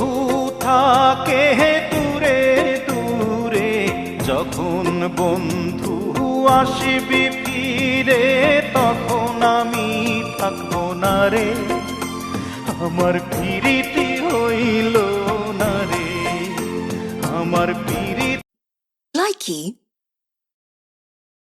বন্ধু থাকে দূরে দূরে। যখন বন্ধু আসবি ফিরে, তখন আমি থাকব না রে। আমার পিরিতি হইল না রে। আমার পিরিতি Likey